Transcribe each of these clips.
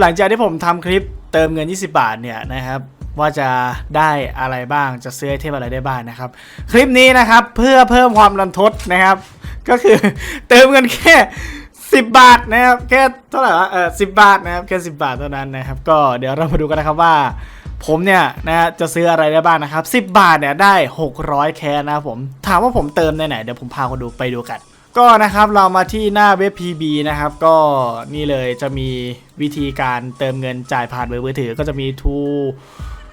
หลังจากที่ผมทำคลิปเติมเงิน 20 บาทเนี่ยนะครับว่าจะได้อะไรบ้างจะซื้อไอเทมอะไรได้บ้างนะครับ คลิปนี้นะครับเพื่อเพิ่มความรันทดนะครับ ก็คือเติมเงินแค่10บาทนะครับแค่เท่าไหร่วะเออสิบาทนะครับแค่10บาทเท่านั้นนะครับ ก็เดี๋ยวเรามาดูกันนะครับว่า ผมเนี่ยนะจะซื้ออะไรได้บ้างนะครับ10บาทเนี่ยได้600แคสนะครับผมถามว่าผมเติมในไหนเดี๋ยวผมพาคนดูไปดูกัน ก็นะครับเรามาที่หน้าเว็บ PB นะครับ ก็นี่เลยจะมีวิธีการเติมเงินจ่ายผ่านเบอร์มือถือก็จะมี t ู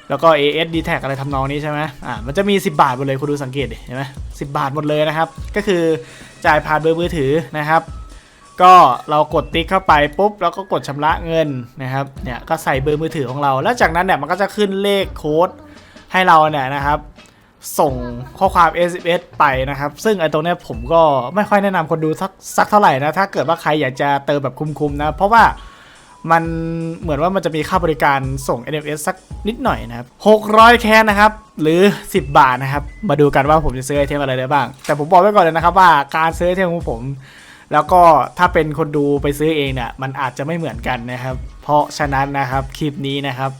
แล้วก็ AS d t a g อะไรทำนองนี้ใช่ไหมอ่ามันจะมี 10 บาทหมดเลยคุณดูสังเกตดิเห็นไหมสิบาทหมดเลยนะครับ ก็คือจ่ายผ่านเบอร์มือถือนะครับ ก็เรากดติ๊กเข้าไปปุ๊บแล้วก็กดชำระเงินนะครับ เนี่ยก็ใส่เบอร์มือถือของเรา แล้วจากนั้นเนี่ยมันก็จะขึ้นเลขโค้ดให้เราเนี่ยนะครับ ส่งข้อความ SMS ไปนะครับ ซึ่งไอ้ตรงเนี้ยผมก็ไม่ค่อยแนะนำคนดูสักสักเท่าไหร่นะ ถ้าเกิดว่าใครอยากจะเติมแบบคุ้มๆนะ เพราะว่ามันเหมือนว่ามันจะมีค่าบริการส่ง SMS สักนิดหน่อยนะครับ 600 แคนนะครับ หรือ 10 บาทนะครับ มาดูกันว่าผมจะซื้อไอเทมอะไรได้บ้าง แต่ผมบอกไว้ก่อนเลยนะครับว่าการซื้อไอเทมของผม แล้วก็ถ้าเป็นคนดูไปซื้อเองเนี่ยมันอาจจะไม่เหมือนกันนะครับ เพราะฉะนั้นนะครับคลิปนี้นะครับ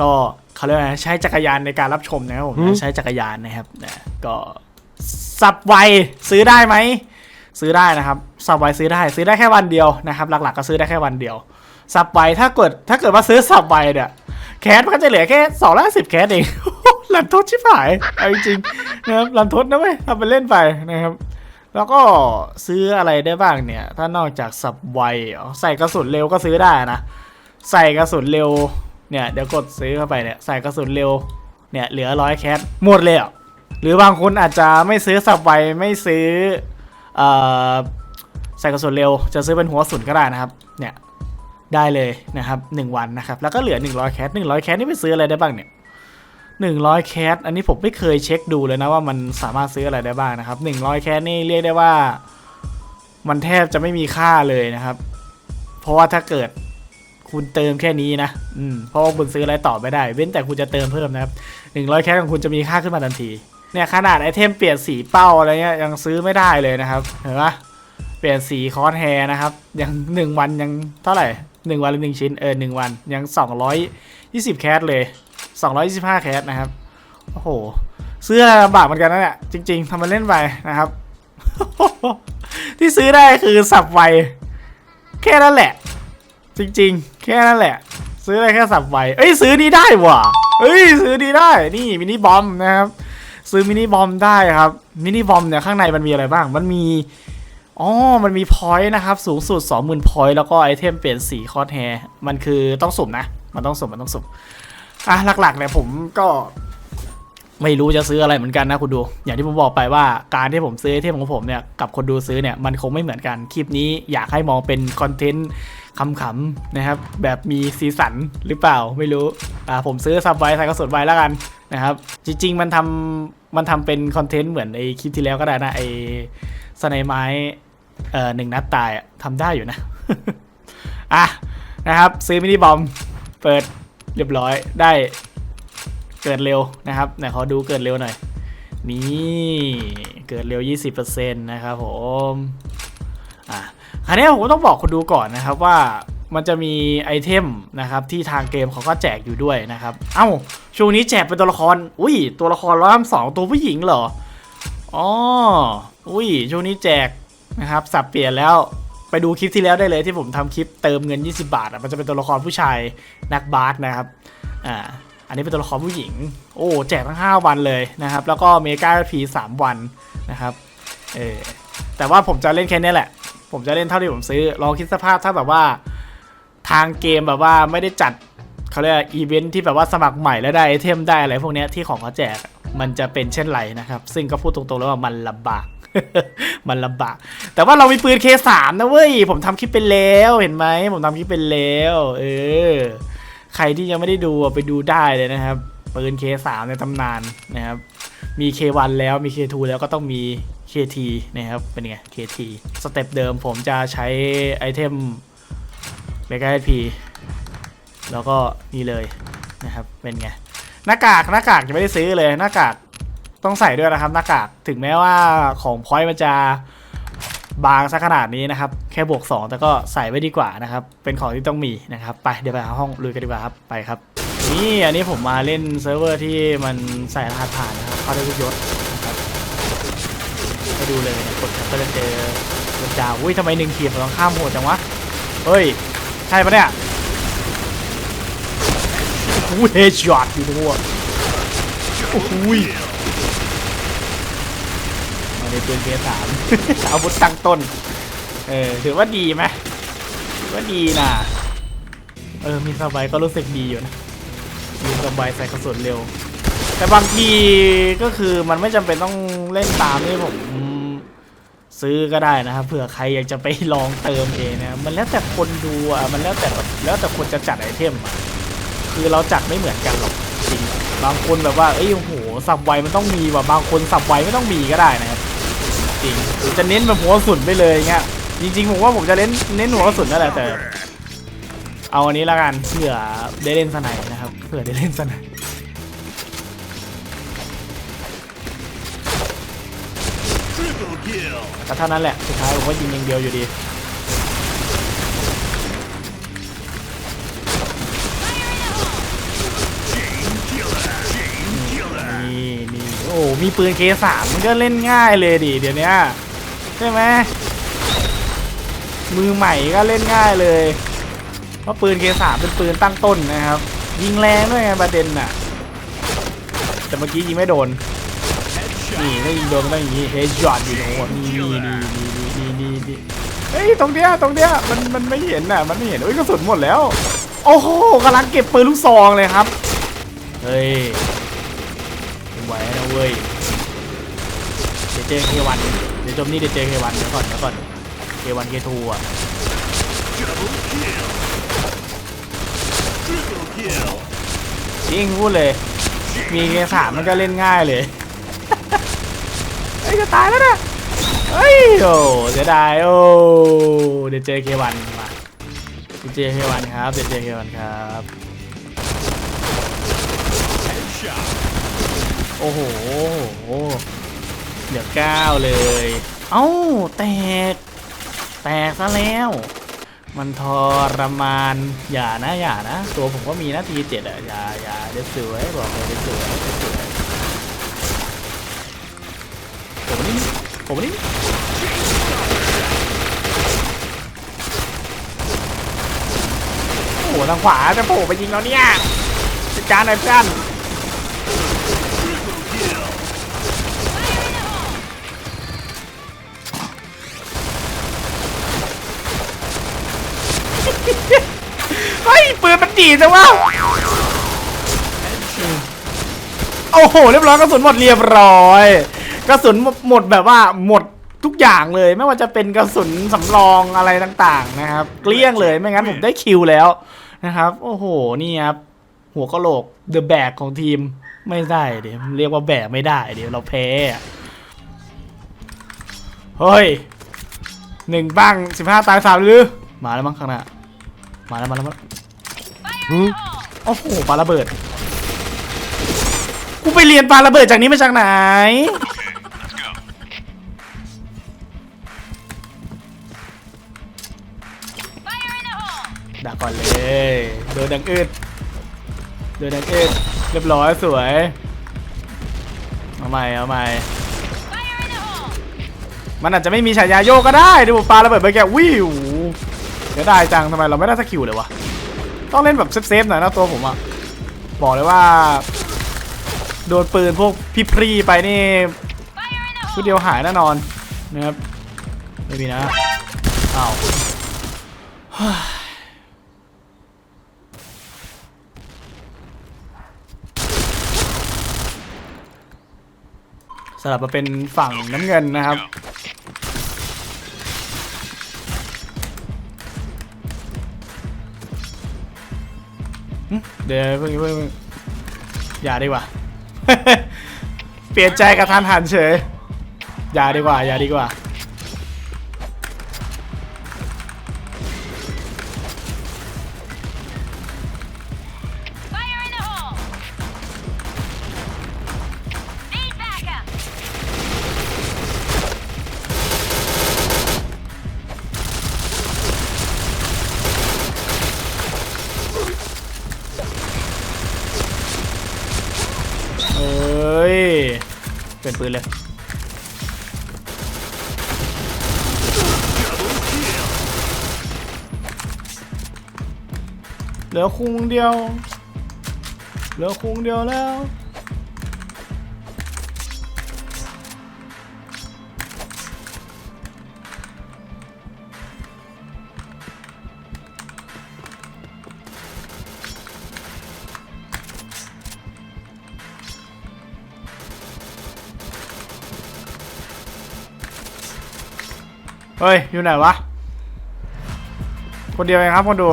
ก็ เขาเรียกว่าไงใช้จักรยานในการรับชมนะครับผมใช้จักรยานนะครับนะก็สับไวซื้อได้ไหมซื้อได้นะครับสับไวซื้อได้ซื้อได้แค่วันเดียวนะครับ หลักๆ ก็ซื้อได้แค่วันเดียวสับไวถ้าเกิดถ้าเกิดว่าซื้อสับไวเนี่ยแคสมันก็จะเหลือแค่สองร้อยสิบแคสเองลันทดชิบหายเอาจริงๆนะครับลันทดนะเว้ยทำไปเล่นไปนะครับ แล้วก็ซื้ออะไรได้บ้างเนี่ย ถ้านอกจากสับไวเหรอใส่กระสุนเร็วก็ซื้อได้นะ ใส่กระสุนเร็ว เนี่ยเดี๋ยวกดซื้อเข้าไปเนี่ยใส่กระสุนเร็วเนี่ยเหลือร้อยแคสหมดเลยเหรอหรือบางคนอาจจะไม่ซื้อสับไวไม่ซื้อเอ่อใส่กระสุนเร็ว จะซื้อเป็นหัวสุนก็ได้นะครับเนี่ยได้เลยนะครับหนึ่งวันนะครับ แล้วก็เหลือ 100 แคส100 แคสนี่ไปซื้ออะไรได้บ้างเนี่ย100 แคสอันนี้ผมไม่เคยเช็คดูเลยนะว่ามันสามารถซื้ออะไรได้บ้างนะครับ 100 แคสนี่เรียกได้ว่า มันแทบจะไม่มีค่าเลยนะครับ เพราะว่าถ้าเกิด คุณเติมแค่นี้นะอืมเพราะว่าคุณซื้ออะไรต่อไม่ได้ เว้นแต่คุณจะเติมเพิ่มนะครับ100แคสของคุณจะมีค่าขึ้นมาทันที เนี่ยขนาดไอเทมเปลี่ยนสีเป้าอะไรเงี้ยยังซื้อไม่ได้เลยนะครับ เห็นปะเปลี่ยนสีคอสแฮร์นะครับ ยังหนึ่งวันยังเท่าไหร่หนึ่งวันหรือหนึ่งชิ้นเออหนึ่งวันยังสองร้อยยี่สิบแคสเลยสองร้อยยี่สิบห้าแคสนะครับ โอ้โหซื้ออะไรลำบากเหมือนกันนะเนี่ยจริง ๆทำมาเล่นไปนะครับ ที่ซื้อได้คือสับไวแค่นั้นแหละ จริงๆ แค่นั้นแหละ ซื้อได้แค่สับไวเอ้ยซื้อนี้ได้ว่ะเอ้ยซื้อนี้ได้นี่มินิบอมนะครับ ซื้อมินิบอมได้ครับมินิบอมเนี่ยข้างในมันมีอะไรบ้าง มันมีอ๋อ มันมีพอยต์นะครับ สูงสุด 20,000พอยต์แล้วก็ไอเทมเปลี่ยนสีคอสแฮร์มันคือต้องสุ่มนะ มันต้องสุ่มมันต้องสุ่มอะหลักๆเนี่ยผมก็ไม่รู้จะซื้ออะไรเหมือนกันนะคุณดู อย่างที่ผมบอกไปว่าการที่ผมซื้อไอเทมของผมเนี่ยกับคนดูซื้อเนี่ยมันคงไม่เหมือนกัน คลิปนี้อยากให้มองเป็นคอนเทนต์ ขำๆนะครับ แบบมีสีสันหรือเปล่าไม่รู้อ่าผมซื้อซับไว้ใส่กระสุนไว้แล้วกันนะครับ จริง ๆ มันทำมันทำเป็นคอนเทนต์เหมือนไอคลิปที่แล้วก็ได้นะไอสไนไม้เอ่อหนึ่งนัดตายอะทำได้อยู่นะ อะนะครับ ซื้อมินิบอมเปิดเรียบร้อยได้เกิดเร็วนะครับไหนขอดูเกิดเร็วหน่อยนี่เกิดเร็ว 20%นะครับผม คราวนี้ผมต้องบอกคนดูก่อนนะครับว่ามันจะมีไอเทมนะครับที่ทางเกมเขาก็แจกอยู่ด้วยนะครับ เอ้าช่วงนี้แจกเป็นตัวละคร อุ้ยตัวละครร้อยสองตัวผู้หญิงเหรอ อ๋อ อุ้ยช่วงนี้แจกนะครับสับเปลี่ยนแล้วไปดูคลิปที่แล้วได้เลยที่ผมทำคลิปเติมเงิน 20 บาทอะมันจะเป็นตัวละครผู้ชายนักบาสนะครับ อ่า อันนี้เป็นตัวละครผู้หญิง โอ้แจกทั้ง 5 วันเลยนะครับ แล้วก็เมกาพีสามวันนะครับ เออแต่ว่าผมจะเล่นแค่นี้แหละ ผมจะเล่นเท่าที่ผมซื้อลองคิดสภาพถ้าแบบว่า ทางเกมแบบว่าไม่ได้จัดเขาเรียกอีเวนท์ที่แบบว่าสมัครใหม่แล้วได้ไอเทมได้อะไรพวกเนี้ยที่ของเขาแจกมันจะเป็นเช่นไรนะครับ ซึ่งก็พูดตรงๆแล้วว่ามันลำบาก มันลำบาก แต่ว่าเรามีปืน K3 นะเว้ย ผมทำคลิปไปแล้วเห็นไหมผมทำคลิปไปแล้ว เออ ใครที่ยังไม่ได้ดูไปดูได้เลยนะครับปืน K3 ในตำนานนะครับมี K1 แล้วมี K2 แล้วก็ต้องมี KT นะครับ เป็นไง KT สเต็ปเดิมผมจะใช้ไอเทมเมกาเอพีแล้วก็นี่เลยนะครับ เป็นไง หน้ากากหน้ากากยังไม่ได้ซื้อเลยหน้ากากต้องใส่ด้วยนะครับหน้ากากถึงแม้ว่าของพอยต์มันจะบางซะขนาดนี้นะครับ แค่บวก 2 แต่ก็ใส่ไว้ดีกว่านะครับ เป็นของที่ต้องมีนะครับ ไปเดี๋ยวไปหาห้องลุยกันดีกว่าครับไปครับ นี่อันนี้ผมมาเล่นเซิร์ฟเวอร์ที่มันใส่รหัสผ่านนะครับเข้าได้ทุกยศ ดูเลยกดครับก็จะเจอเจอดาวอุ้ยทำไมหนึ่งขีดมันต้องข้ามโหดจังวะ เฮ้ย ใช่ปะเนี่ยโอ้โหเฮชอตอยู่ทั่วโอ้โหยมาในปืนเพสามอาวุธตั้งต้น เออถือว่าดีไหมถือว่าดีนะเออมีสบายก็รู้สึกดีอยู่นะมีสบายใส่กระสุนเร็ว แต่บางทีก็คือมันไม่จำเป็นต้องเล่นตามที่ผม ซื้อก็ได้นะครับเผื่อใครอยากจะไปลองเติมเองนะมันแล้วแต่คนดูอะมันแล้วแต่แล้วแต่คนจะจัดไอเทมอะคือเราจัดไม่เหมือนกันหรอกจริงบางคนแบบว่าเอ้ยโอ้โหสับไวมันต้องมีว่ะบางคนสับไวไม่ต้องมีก็ได้นะครับจริงหรือจะเน้นแบบหัวสุนไปเลยเงี้ยจริงๆผมว่าผมจะเน้นเน้นหัวสุนนั่นแหละแต่ เอาอันนี้ละกันเผื่อได้เล่นสไนนะครับเผื่อได้เล่นสไน ก็เท่านั้นแหละ สุดท้ายผมก็ยิงอย่างเดียวอยู่ดี นี่นี่โอ้มีปืนเคสามมันก็เล่นง่ายเลยดิเดี๋ยวนี้ใช่ไหมมือใหม่ก็เล่นง่ายเลยเพราะปืนเคสามเป็นปืนตั้งต้นนะครับ ยิงแรงด้วยไงประเด็นน่ะ แต่เมื่อกี้ยิงไม่โดน นี่ถ้ายิงโดนมันต้องอย่างนี้เฮดช็อตอยู่โอ้โหนี่นี่นี่นี่นี่นี่นี่เฮ้ยตรงเนี้ยตรงเนี้ยมันมันไม่เห็นน่ะมันไม่เห็นเอ้ยกระสุนหมดแล้ว โอ้โหกำลังเก็บปืนลูกซองเลยครับเฮ้ยไม่ไหวนะเว้ยเดี๋ยวเจอเควันเดี๋ยวจมนี่เดี๋ยวเจอเควันเดี๋ยวก่อนเดี๋ยวก่อนเควันเคทูอะ Double kill. Triple kill. จริงพูดเลย มีเคสามมันก็เล่นง่ายเลยเฮ้ ยจะตายแล้วนะเฮ้ยโอ้เสียดายโอ้เดี๋ยวเจอเควันมาเดจอเควันครับเดี๋ยวเจอเควันครับโอ้โหเหลือเก้าเลย เอ้าแตก แตกซะแล้ว มันทรมานอย่านะอย่านะ ตัวผมก็มีนาทีเจ็ดอะอย่าอย่าเดี๋ยวสวยบอกเลยเดี๋ยวสวยเดี๋ยวสวยผมนี่ ผมนี่โอ้โหทางขวาจะโผล่ไปยิงแล้วเนี่ยจัดการหน่อยเพื่อนเฮ้ยปืนมันดีจังวะโอ้โห เรียบร้อยกระสุนหมดเรียบร้อย กระสุนหมดแบบว่าหมดทุกอย่างเลย ไม่ว่าจะเป็นกระสุนสำรองอะไรต่างๆนะครับ เกลี้ยงเลยไม่งั้นผมได้คิวแล้วนะครับ โอ้โหนี่ครับหัวกะโหลกเดอะแบกของทีมไม่ได้เดี๋ยวเรียกว่าแบกไม่ได้เดี๋ยวเราแพ้อะเฮ้ยหนึ่งบ้างสิบห้าตายสามหรือมาแล้วมั้งข้างหน้ามาแล้วมาแล้วมาแล้วหือโอ้โหปาระเบิด กูไปเรียนปาระเบิดจากนี้มาจากไหน ดักก่อนเลยโดนดังอืดโดนดังอืดเรียบร้อยสวย เอาใหม่เอาใหม่มันอาจจะไม่มีฉายาโยกก็ได้ดูปลาระเบิดไปแกวิวเดี๋ยวได้จังทำไมเราไม่ได้สกิลเลยวะต้องเล่นแบบเซฟๆหน่อยนะตัวผมอะบอกเลยว่า โดนปืนพวกพี่พรีไปนี่ชุดเดียวหายแน่นอนนะครับไม่มีนะอ้าว สลับมาเป็นฝั่งน้ำเงินนะครับ เดี๋ยวเพิ่งเพิ่งเพิ่งอย่าดีกว่า เปลี่ยนใจกระทันหันเฉย อย่าดีกว่า อย่าดีกว่า นปืนเลย Double kill. เหลือคุงเดียว เหลือคุงเดียวแล้ว เฮ้ย อยู่ไหนวะ คนเดียวเองครับคนดู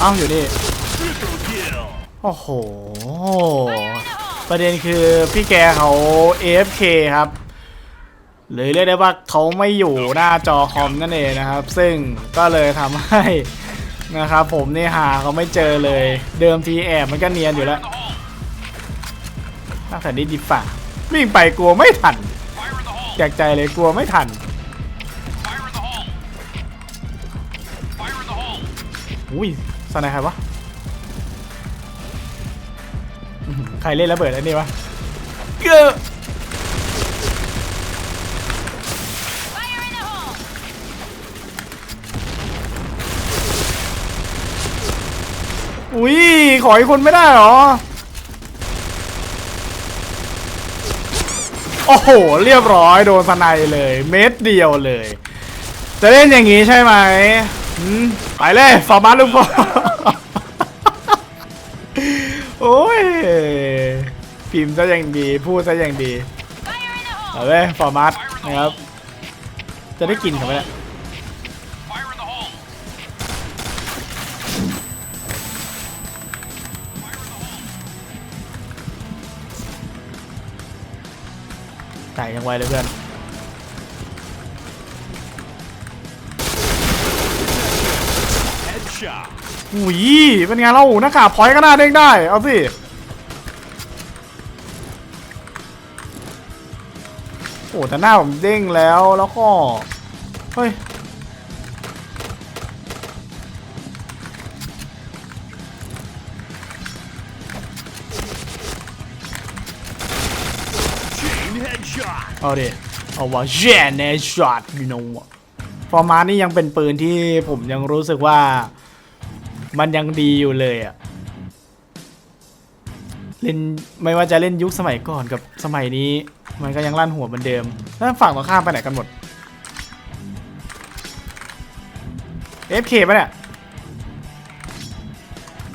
เอ้าอยู่นี่ โอ้โห ประเด็นคือพี่แกเขา AFK ครับหรือเรียกได้ว่าเขาไม่อยู่หน้าจอคอมนั่นเองนะครับ ซึ่งก็เลยทำให้ นะครับผมนี่หาเขาไม่เจอเลย เดิมทีแอบมันก็เนียนอยู่แล้วตั้งแต่นี้ดิฝ่าวิ่งไปกลัวไม่ทันแจกใจเลยกลัวไม่ทันอุ้ยสไนใครวะใครเล่นระเบิดอันนี้วะเกอ อุ้ยขออีกคนไม่ได้เหรอ โอ้โห เรียบร้อยโดนสไนเลย เม็ดเดียวเลย จะเล่นอย่างนี้ใช่ไหมไปเลยฟอร์มาลูกพ่อโอ้ยพิมพ์ซะอย่างดี พูดซะอย่างดีเอาเลยฟอร์มาตนะครับ จะได้กินเขาไหมเนี่ย ไต่ยังไวเลยเพื่อนอุ้ยเป็นไงเราหน้ากากพอยก็น่าเด้งได้ เอาสิโอ้แต่หน้าผมเด้งแล้วแล้วก็ เฮ้ย เอาดิ เอาว่าแย่แน่ช็อตยูโน่ฟอร์มานี่ยังเป็นปืนที่ผมยังรู้สึกว่า มันยังดีอยู่เลยอะเล่นไม่ว่าจะเล่นยุคสมัยก่อนกับสมัยนี้ มันก็ยังลั่นหัวเหมือนเดิม แล้วฝั่งตรงข้ามไปไหนกันหมด FK ปะเนี่ย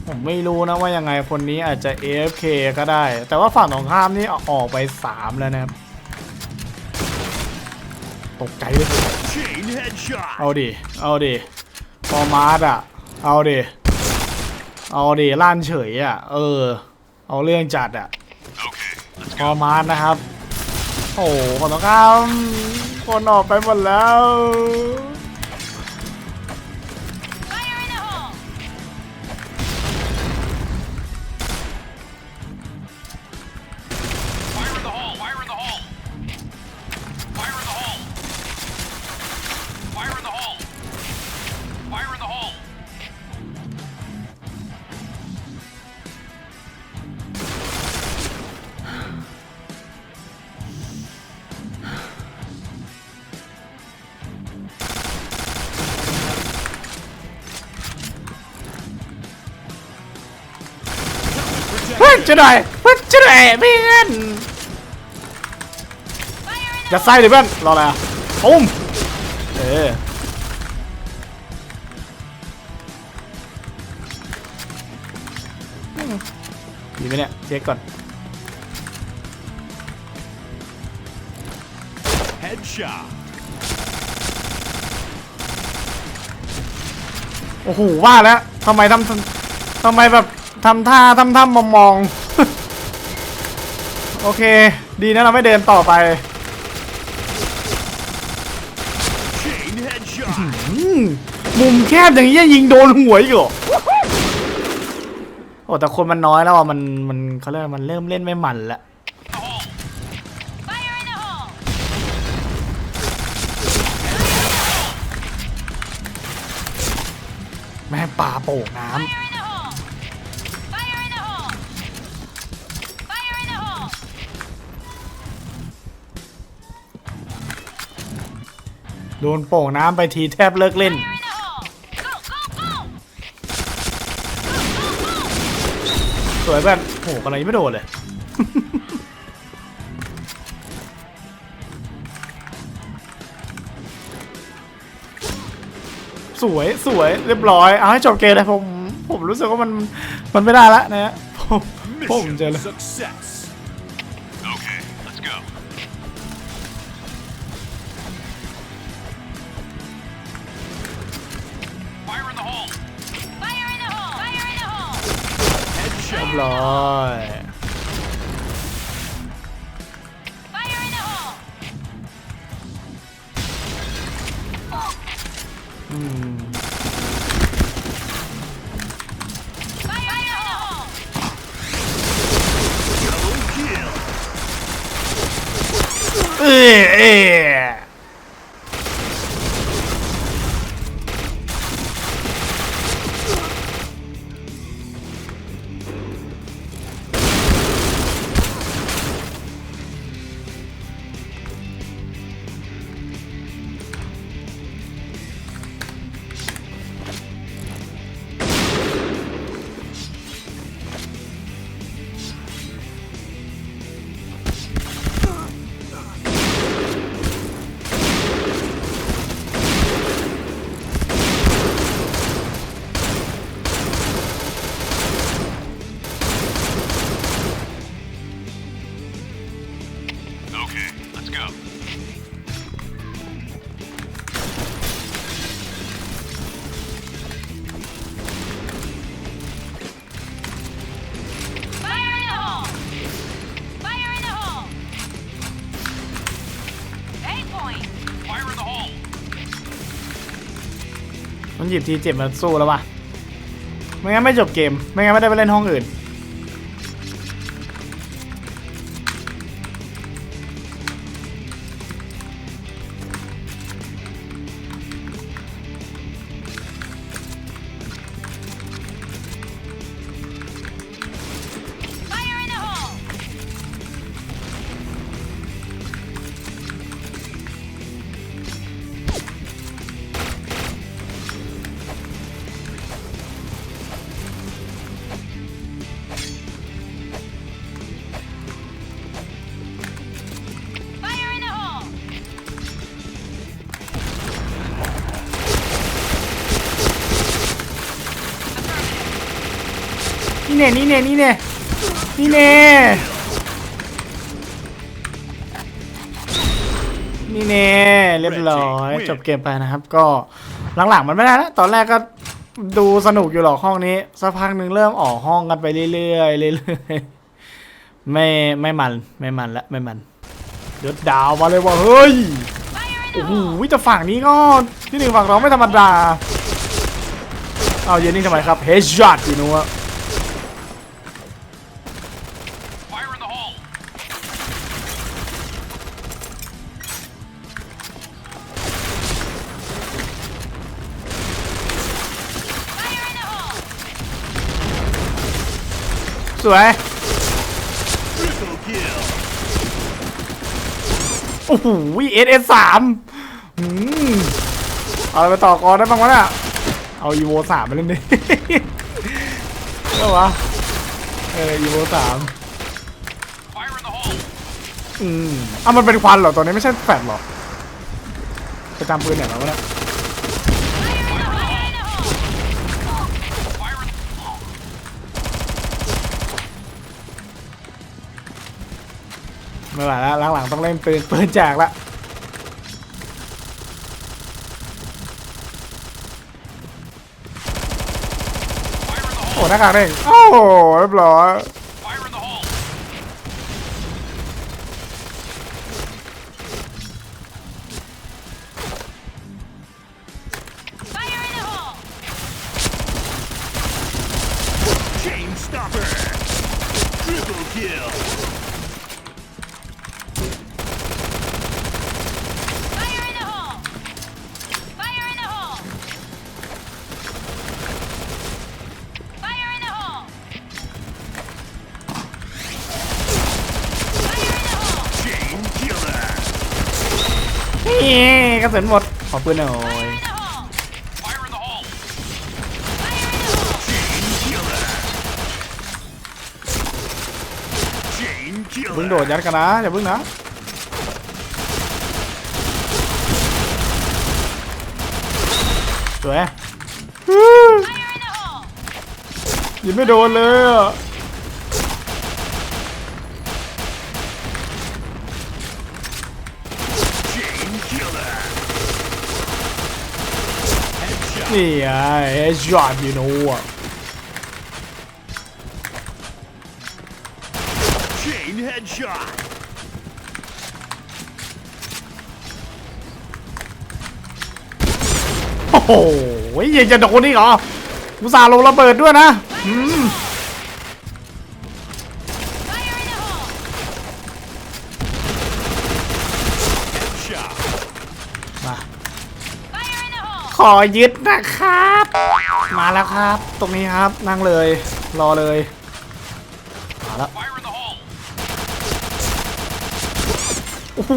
ผมไม่รู้นะว่ายังไงคนนี้อาจจะ AFK ก็ได้ แต่ว่าฝั่งตรงข้ามนี่ออกไป 3 แล้วนะครับ ตกใจเลย Chain headshot. เอาดิ เอาดิฟอร์มาร์อะ เอาดิ เอาดิล่านเฉยอะ เออ เอาเรื่องจัดอะฟอร์มาร์นะครับ โอ้โหคนตรงข้ามคนออกไปหมดแล้ว เฮ้ยจะหน่อยเฮ้ยจะหน่อยเพื่อน Fire in อย่า the ไส้ดิเพื่อนรออะไรอะปุ้มเออดีไหมเนี่ยเช็คก่อน Headshot. โอ้โหว่าแล้วทำไมทำทำไมแบบ ทำท่าทำท่ามองมองๆโอเค ดีนะเราไม่เดินต่อไปมุมแคบอย่างนี้ยิงโดนหัวอีกเหรอโอ้แต่คนมันน้อยแล้วอะมันมันเขาเรียกว่ามันเริ่มเล่นไม่มันละแม่ปลาโป่งน้ Fire โดนโป่งน้ำไปทีแทบเลิกเล่น สวยเพื่อนโหอะไรไม่โดนเลย สวยสวยเรียบร้อย เอาให้จบเกมเลยผม ผมรู้สึกว่ามัน มันไม่ได้ละนะฮะผมผมเจอเลย ร้อย 20ทีเจ็บมาสู้แล้ววะไม่งั้นไม่จบเกม ไม่งั้นไม่ได้ไปเล่นห้องอื่น นี่เน่นี่เน่นี่เน่นี่เน่นี่เน่เรียบร้อยจบเกมไปนะครับ ก็หลังๆมันไม่ได้แล้วตอนแรกก็ดูสนุกอยู่หรอกห้องนี้สักพักหนึ่งเริ่มออกห้องกันไปเรื่อยๆเรื่อยๆไม่ไม่มันไม่มันละไม่มันเดือดดาวมาเลยว่าเฮ้ย Fire in โอ้ the โห hole! แต่ฝั่งนี้ก็ที่หนึ่งฝั่งเราไม่ธรรมดาเอาเย็นนี่ทำไมครับเฮดช็อตอยู่นู้น สวยโอ้โหเอสเอสสามเอาอะไรไปต่อกรได้บ้างวะเนี่ยเอาอีโวสามไปเล่นดิก็วะเอออีโวสามอืมอะมันเป็นควันเหรอตัวนี้ไม่ใช่แฟลชเหรอไปตามปืนไหนมาวะเนี่ย ไม่ไหวแล้วหลังๆต้องเล่นปืนปืนแจกละโอ้หน้ากากเด้งโอ้เรียบร้อย กระสุนหมด ขอปืนหน่อย Fire in the hole! Fire in the hole! Fire in the hole! Chain killer. Chain เพิ่ง killer. โดดยัดกันนะอย่าเพิ่งนะสวย Fire in the hole! ยิงไม่โดนเลยอะ Chain killer. Headshot. นี่ไงเอชอตยูโน่อะ Chain headshot. โอ้โหยังจะโดนนี่เหรออุตส่าห์ลงระเบิดด้วยนะอืม อยึดนะครับ มาแล้วครับ ตรงนี้ครับนั่งเลย รอเลยมาแล้วโอ้โห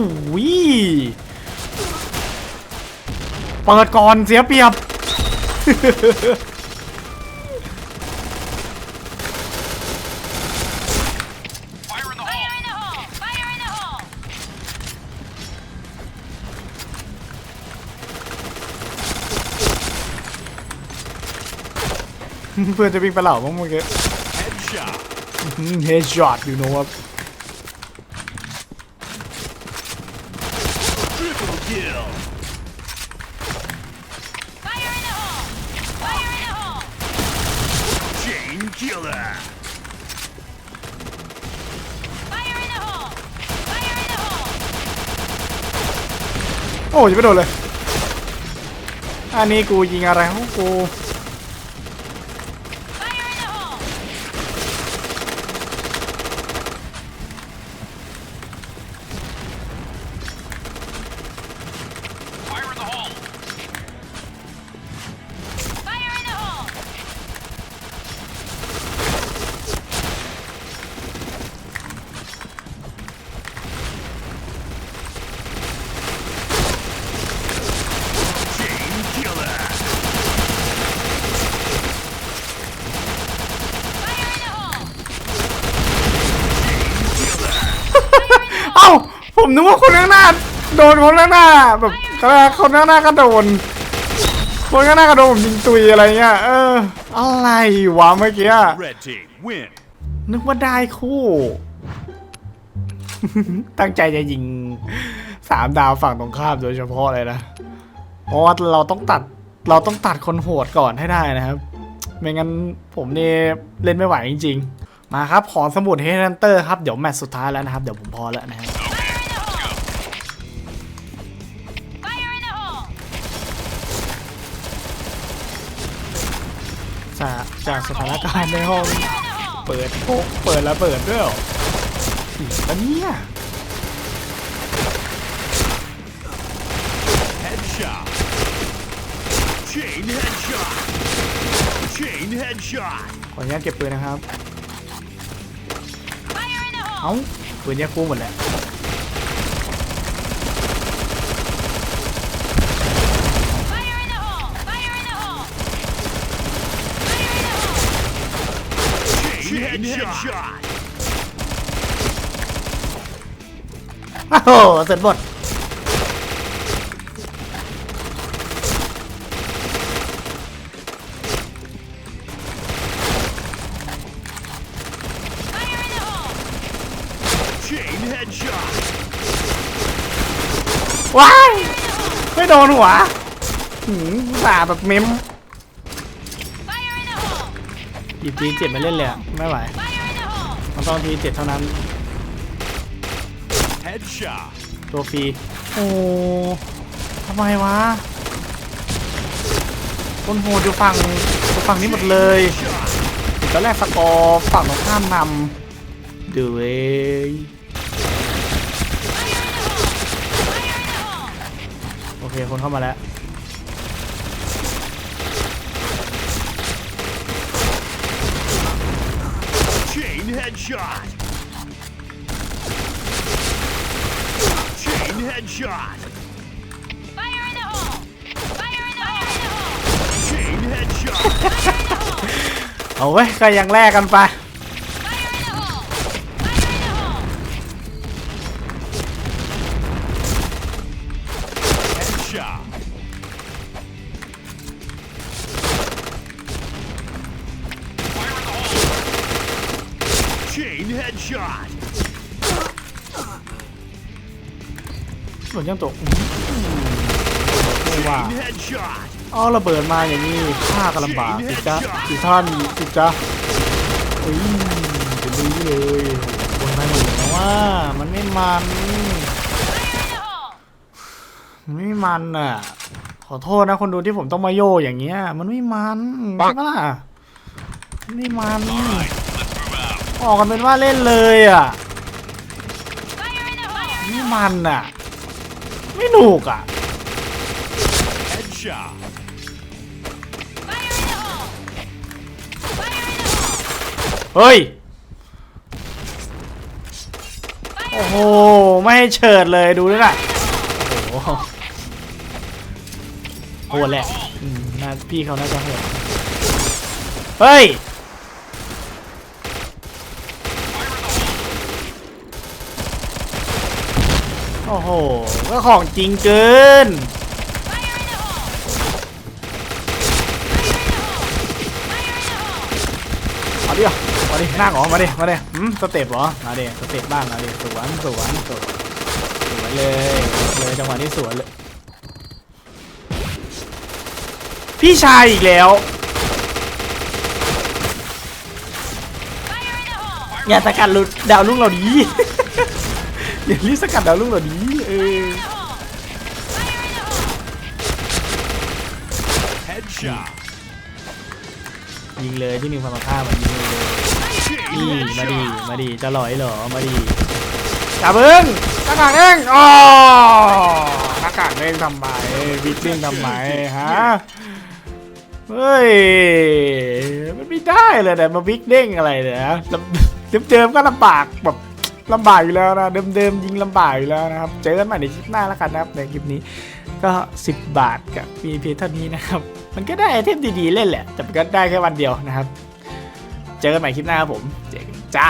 เปิดก่อนเสียเปรียบ เพื่อนจะวิ่งไปเหล่ามั้งเมื่กี้เฮดช็อตอยู่โน้ตโอ้ยไม่โดนเลย อันนี้กูยิงอะไรของกู ผมนึกว่าคนข้างหน้า โดนคนข้างหน้า แบบคนข้างหน้าก็โดน คนข้างหน้าก็โดนผมยิงตุยอะไรเงี้ยเออ อะไรวะเมื่อกี้ Red team win. นึกว่าได้คู่ ตั้งใจจะยิงสามดาวฝั่งตรงข้ามโดยเฉพาะเลยนะเพราะว่าเราต้องตัดเราต้องตัดคนโหดก่อนให้ได้นะครับ ไม่งั้นผมนี่เล่นไม่ไหวจริง ๆ มาครับ ขอสมุดเฮดเตอร์ครับ เดี๋ยวแมตช์สุดท้ายแล้วนะครับ เดี๋ยวผมพอแล้วนะครับ จากจากสถานการณ์ในห้อง Fire in the hole! เปิดโพกเปิดแล้วเปิดด้วยเหรออีกปะเนี่ย Headshot. Chain headshot. Chain headshot. ขออนุญาตเก็บปืนนะครับ Fire in the hole! เอ้าปืนแยกคู่หมดแหละ Fire in the hole! Fire in the hole! Fire in the hole! Chain headshot. โอ้โหเสร็จหมด Fire in the hole! Chain headshot. ว้าย ไม่โดนหัวหืมสาห์แบบเม้ม Fire in the hole! ห ยิบทีเจ็ดมาเล่นเลยอะไม่ไหว Fire in the hole! มันต้องทีเจ็ดเท่านั้น Headshot. ตัวฟรีโอ้ทำไมวะคนโหดอยู่ฝั่งอยู่ฝั่งนี้หมดเลย Shot. ตอนแรกสกอร์ฝั่งตรงข้ามนำเดือย Fire in the hole! Fire in the hole! โอเคคนเข้ามาแล้ว headshot. Chain headshot. Fire in the hole. Fire in the hole. Chain headshot. Fire in the hole. เอาไว้ยก็ยังแลกกันไป Fire in the hole. Fire in the hole. Headshot. Chain headshot. ส่วนยังตกไม่ว่า Chain headshot. เอาระเบิดมาอย่างนี้ฆ่ากันลำบากสิจ๊ะสิท่านสิจ๊ะเฮ้ยเป็นดีเลยบนมาหนูนะว่ามันไม่มัน Fire in the hole! มันไม่มันอะ ขอโทษนะคนดูที่ผมต้องมาโยอย่างเงี้ย มันไม่มันใช่ปะล่ะมันไม่มัน ออกกันเป็นว่าเล่นเลยอะ Fire in the hole! ไม่มันอะ ไม่หนุกอะเฮ้ย โอ้โห ไม่ให้เฉิดเลยดูด้วยน่ะโอ้โหโหดแหละน่าพี่เขาน่าจะโหดเฮ้ย โอ้โห ก็ของจริงเกิน Fire in the hole! Fire in the hole! Fire in the hole! เอาดิอะมาดิหน้าหอมาดิมาดิหืมสเต็ปเหรอ มาดิสเต็ปบ้างมาดิสวนสวนสวนสวนเลย เลยจังหวะนี้สวนเลย พี่ชายอีกแล้ว อย่าสกัดหลุดดาวลุ่งเราดี อย่ารีบสกัดดาวลุ่งเราดีเออ Fire in the hole! Headshot. ยิงเลยที่หนึ่งพันมาฆ่ามันยิงเลย Chain นี่มาดี headshot. มาดีจะลอยเหรอมาดีจับเอิงหน้ากากเองอ๋อหน้ากากเองทำไมวิกเองทำไมฮะเฮ้ยมันไม่ได้เลยแต่มาวิกเด้งอะไรเนี่ยนะเดิมๆก็ลำบากแบบ ลำบากอยู่แล้วนะเดิมๆยิงลำบากอยู่แล้วนะครับ เจอกันใหม่ในคลิปหน้าแล้วกันนะครับในคลิปนี้ก็ 10 บาทกับมีเพียงเท่านี้นะครับ มันก็ได้ไอเทมดีๆเล่นแหละ แต่ก็ได้แค่วันเดียวนะครับ เจอกันใหม่คลิปหน้าครับผม เจอกันจ้า